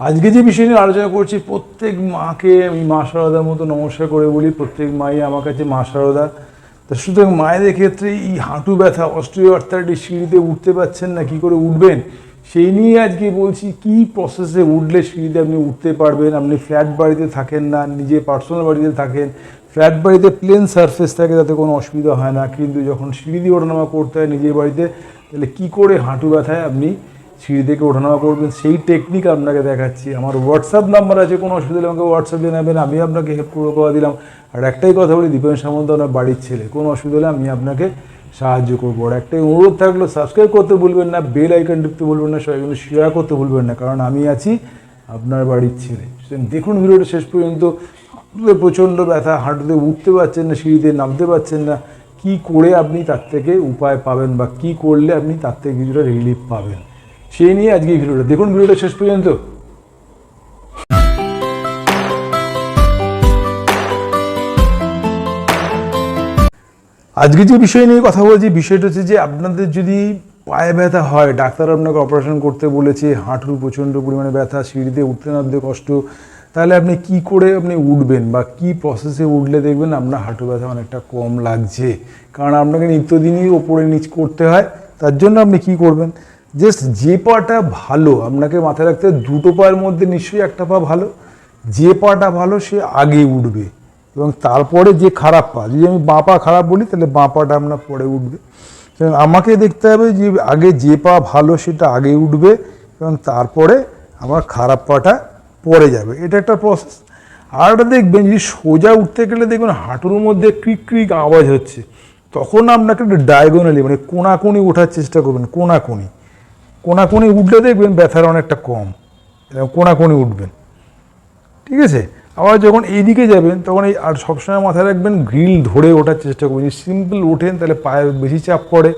আজকে যে বিষয় নিয়ে আলোচনা করছি, প্রত্যেক মাকে আমি মা সারদার মতো নমস্কার করে বলি, প্রত্যেক মাই আমার কাছে মা সারদা তা সুতরাং মায়েদের ক্ষেত্রে এই হাঁটু ব্যথা অস্ট্রিও অর্থাৎ সিঁড়িতে উঠতে পারছেন না, কি করে উঠবেন? সেই নিয়ে আজকে বলছি, কি প্রসেসে উঠলে সিঁড়িতে আপনি উঠতে পারবেন? আপনি ফ্ল্যাট বাড়িতে থাকেন না, নিজে পার্সোনাল বাড়িতে থাকেন। ফ্ল্যাট বাড়িতে প্লেন সারফেস থাকে, তাতে কোনো অসুবিধা হয় না। কিন্তু যখন সিঁড়ি দিয়ে ওঠানামা করতে হয় নিজের বাড়িতে, তাহলে কি করে হাঁটু ব্যথায় আপনি সিঁড়ি থেকে ওঠানামা করবেন, সেই টেকনিক আপনাকে দেখাচ্ছি। আমার হোয়াটসঅ্যাপ নাম্বার আছে, কোনো অসুবিধা হলে আমাকে হোয়াটসঅ্যাপ জানাবেন, আমি আপনাকে হেল্প করে করে দিলাম। আর একটাই কথা বলি, দীপেন সামন্ত আপনার বাড়ির ছেলে, কোনো অসুবিধা হলে আমি আপনাকে সাহায্য করব। আর একটাই অনুরোধ থাকল সাবস্ক্রাইব করতে ভুলবেন না বেল আইকন টিপতে ভুলবেন না, সবাই কিন্তু শেয়ার করতে ভুলবেন না, কারণ আমি আছি আপনার বাড়ির ছেলে। দেখুন ভিডিওটা শেষ পর্যন্ত, হাঁটুতে প্রচণ্ড ব্যথা, হাঁটুতে উঠতে পারছেন না, সিঁড়িতে নামতে পারছেন না, কি করে আপনি তার থেকে উপায় পাবেন বা কি করলে আপনি তার থেকে কিছুটা রিলিফ পাবেন? সেই নিয়ে আজকে এই ভিডিওটা। দেখুন ভিডিওটা শেষ পর্যন্ত। আজকে যে বিষয় নিয়ে কথা বলছি, বিষয়টা হচ্ছে যে আপনাদের যদি পায়ে ব্যথা হয়, ডাক্তার আপনাকে অপারেশন করতে বলেছে, হাঁটুর প্রচণ্ড পরিমাণে ব্যথা, সিঁড়িতে উঠতে নামতে কষ্ট, তাহলে আপনি কি করে আপনি উঠবেন বা কি প্রসেসে উঠলে দেখবেন আপনার হাঁটু ব্যথা অনেকটা কম লাগছে? কারণ আপনাকে নিত্যদিনই ওপরে নিচ করতে হয়, তার জন্য আপনি কি করবেন? জাস্ট যে পাটা ভালো, আপনাকে মাথায় রাখতে দুটো পায়ের মধ্যে নিশ্চয়ই একটা পা ভালো, যে পাটা ভালো সে আগে উঠবে। এবং তারপরে যে খারাপ পা, যদি আমি বাঁ পা খারাপ বলি, তাহলে বাঁ পাটা আপনার পরে উঠবে। আমাকে দেখতে হবে যে আগে যে পা ভালো সেটা আগে উঠবে, এবং তারপরে আমার খারাপ পাটা পরে যাবে। এটা একটা প্রসেস আর দেখবেন, যদি সোজা উঠতে গেলে দেখবেন হাঁটুর মধ্যে ক্রিক ক্রিক আওয়াজ হচ্ছে, তখন আপনাকে একটু ডায়াগোনালি মানে কোনাকুনি ওঠার চেষ্টা করবেন, কোনাকুনি। কোনাকুনি উঠলে দেখবেন ব্যথার অনেকটা কম। এবং কোনাকুনি উঠবেন। ঠিক আছে? আবার যখন এইদিকে যাবেন, তখন এই আর সবসময় মাথায় রাখবেন, গ্রিল ধরে ওঠার চেষ্টা করবেন। সিম্পল ওঠেন, তাহলে পায়ে বেশি চাপ পড়ে।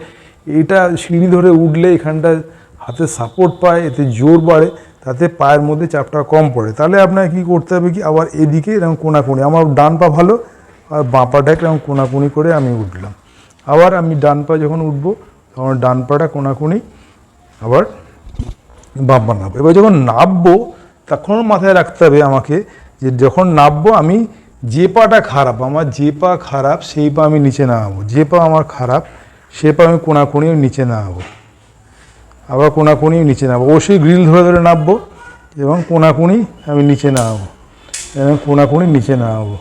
এটা সিঁড়ি ধরে উঠলে এখানটা হাতে সাপোর্ট পায়, এতে জোর বাড়ে, তাতে পায়ের মধ্যে চাপটা কম পড়ে। তাহলে আপনাকে কী করতে হবে কি, আবার এদিকে এরকম কোনাকুনি। আমার ডান পা ভালো, আর বাঁ পাটা এরকম কোনাকুনি করে আমি উঠলাম। আবার আমি ডান পা যখন উঠবো, তখন ডান পাটা কোনাকুনি আবার বাম পা নামবো এবার যখন নামবো তখন মাথায় রাখতে হবে আমাকে যে যখন নামবো আমি যে পাটা খারাপ, আমার যে পা খারাপ, সেই পা আমি নিচে নামাবো। যে পা আমার খারাপ, সে পা আমি কোনাকুনি নিচে নামাবো। আবার কোনাকুনি নিচে নামবো। অবশ্যই গ্রিল ধরে ধরে নামবো এবং কোনাকুনি আমি নিচে নামাবো। এবং কোনাকুনি নিচে নামাবো।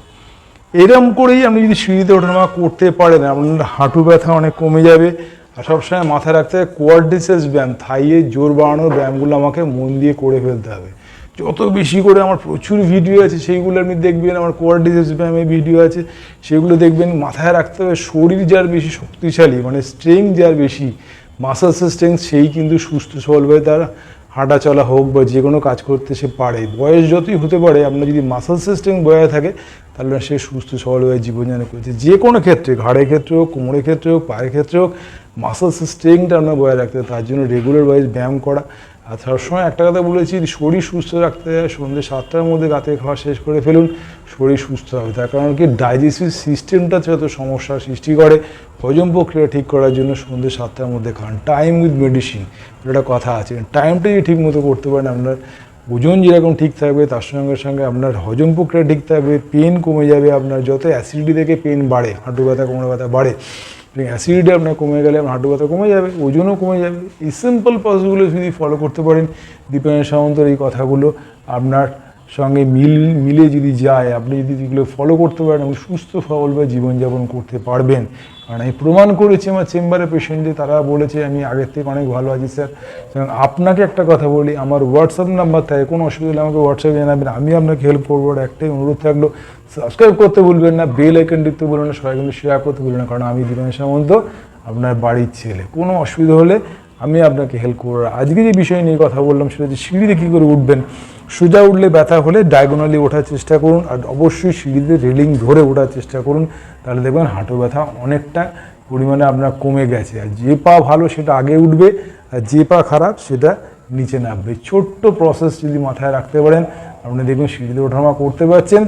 এরম করেই আপনি যদি সিঁড়িতে ওঠানামা করতে পারেন, আপনার হাঁটু ব্যথা অনেক কমে যাবে আর সবসময় মাথায় রাখতে হবে কোয়ার্ডিসেস ব্যায়াম, থাইয়ে জোর বাড়ানোর ব্যায়ামগুলো আমাকে মন দিয়ে করে ফেলতে হবে। যত বেশি করে আমার প্রচুর ভিডিও আছে সেইগুলো আপনি দেখবেন আমার কোয়ার্ডিসেস ব্যায়ামের ভিডিও আছে, সেগুলো দেখবেন মাথায় রাখতে হবে, শরীর যার বেশি শক্তিশালী মানে স্ট্রেংথ যার বেশি মাসেলসের স্ট্রেংথ সেই কিন্তু সুস্থ সবলভাবে তার হাঁটা চলা হোক বা যে কোনো কাজ করতে সে পারে। বয়স যতই হতে পারে, আপনার যদি মাসাল সিস্টেম বজায় থাকে, তাহলে সে সুস্থ, সবল হয়ে জীবনযাপন করছে। যে কোনো ক্ষেত্রে, ঘাড়ের ক্ষেত্রে হোক, কোমরের ক্ষেত্রে হোক, পায়ের ক্ষেত্রে হোক মাসাল সিস্টেমটা আপনার বজায় রাখতে তার জন্য রেগুলার ওয়াইজ ব্যায়াম করা আর সবসময় একটা কথা বলেছি শরীর সুস্থ রাখতে সন্ধ্যে সাতটার মধ্যে গাতে খাওয়া শেষ করে ফেলুন, শরীর সুস্থ হবে। তার কারণ কি? ডাইজেস্টিভ সিস্টেমটা যত সমস্যার সৃষ্টি করে, হজম প্রক্রিয়া ঠিক করার জন্য সন্ধ্যে সাতটার মধ্যে খান। টাইম উইথ মেডিসিন একটা কথা আছে। টাইমটা যদি ঠিক মতো করতে পারেন, আপনার ওজন যেরকম ঠিক থাকবে, তার সঙ্গে সঙ্গে আপনার হজম প্রক্রিয়া ঠিক থাকবে পেন কমে যাবে, আপনার যত অ্যাসিডিটি থেকে পেন বাড়ে হাঁটু ব্যথা কোমরে ব্যথা বাড়ে অ্যাসিডিটি আপনার কমে গেলে, আপনার হাঁটু ব্যথা কমে যাবে, ওজনও কমে যাবে। এই সিম্পল পজগুলো যদি ফলো করতে পারেন দীপেন সামন্তর এই কথাগুলো, আপনার সঙ্গে মিল, মিলে যদি যায়, আপনি যদি এগুলো ফলো করতে পারেন এবং সুস্থ সবলভাবে জীবনযাপন করতে পারবেন। কারণ আমি প্রমাণ করেছি আমার চেম্বারে পেশেন্টে তারা বলেছে, আমি আগের থেকে অনেক ভালো আছি স্যার এবং আপনাকে একটা কথা বলি, আমার হোয়াটসঅ্যাপ নাম্বার থাকে, কোনো অসুবিধা হলে আমাকে হোয়াটসঅ্যাপে জানাবেন, আমি আপনাকে হেল্প করব আর একটাই অনুরোধ থাকল সাবস্ক্রাইব করতে ভুলবেন না বেল আইকন টিপতে বলবেন না, সবাই কিন্তু শেয়ার করতে ভুলবেন না, কারণ আমি দীপেন সামন্ত আপনার বাড়ির ছেলে। কোনো অসুবিধা হলে আমি আপনাকে হেল্প করব। আজকে যে বিষয় নিয়ে কথা বললাম, সেটা হচ্ছে সিঁড়িতে কী করে উঠবেন? সোজা উঠলে ব্যথা হলে ডায়াগোনালি ওঠার চেষ্টা করুন আর অবশ্যই সিঁড়িতে রেলিং ধরে ওঠার চেষ্টা করুন। তাহলে দেখবেন হাঁটু ব্যথা অনেকটা পরিমাণে আপনার কমে গেছে। আর যে পা ভালো সেটা আগে উঠবে, আর যে পা খারাপ সেটা নিচে নামবে। ছোট্ট প্রসেস যদি মাথায় রাখতে পারেন, আপনি দেখবেন সিঁড়িতে ওঠামা করতে পারছেন।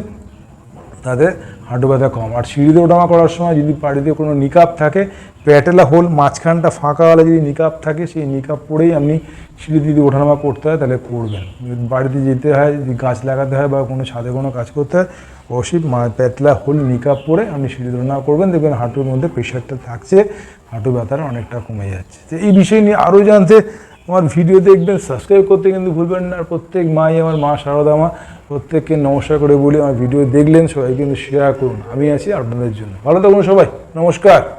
তাদের হাঁটু ব্যথা কম। আর সিঁড়িতে ওঠামা করার সময় যদি বাড়িতে কোনো নিকাপ থাকে, প্যাটেলা হোল মাঝখানটা ফাঁকা হলে যদি নিকাপ থাকে, সেই নিকাপ পরেই আপনি সিঁড়ি যদি ওঠানামা করতে হয়, তাহলে করবেন। বাড়িতে যেতে হয়, যদি গাছ লাগাতে হয় বা কোনো ছাদে কোনো কাজ করতে হয়, অবশ্যই প্যাতলা হোল নিকাপ পরে আপনি সিঁড়ি ওঠানামা করবেন। দেখবেন হাঁটুর মধ্যে প্রেশারটা থাকছে হাঁটু ব্যথাটা অনেকটা কমে যাচ্ছে। এই বিষয় নিয়ে আরও জানতে আমার ভিডিও দেখবেন সাবস্ক্রাইব করতে কিন্তু ভুলবেন না। আর প্রত্যেক মাই আমার, মা শারদা মা, প্রত্যেককে নমস্কার করে বলি, আমার ভিডিও দেখলেন সবাই কিন্তু শেয়ার করুন। আমি আছি আপনাদের জন্য। ভালো থাকুন সবাই। নমস্কার।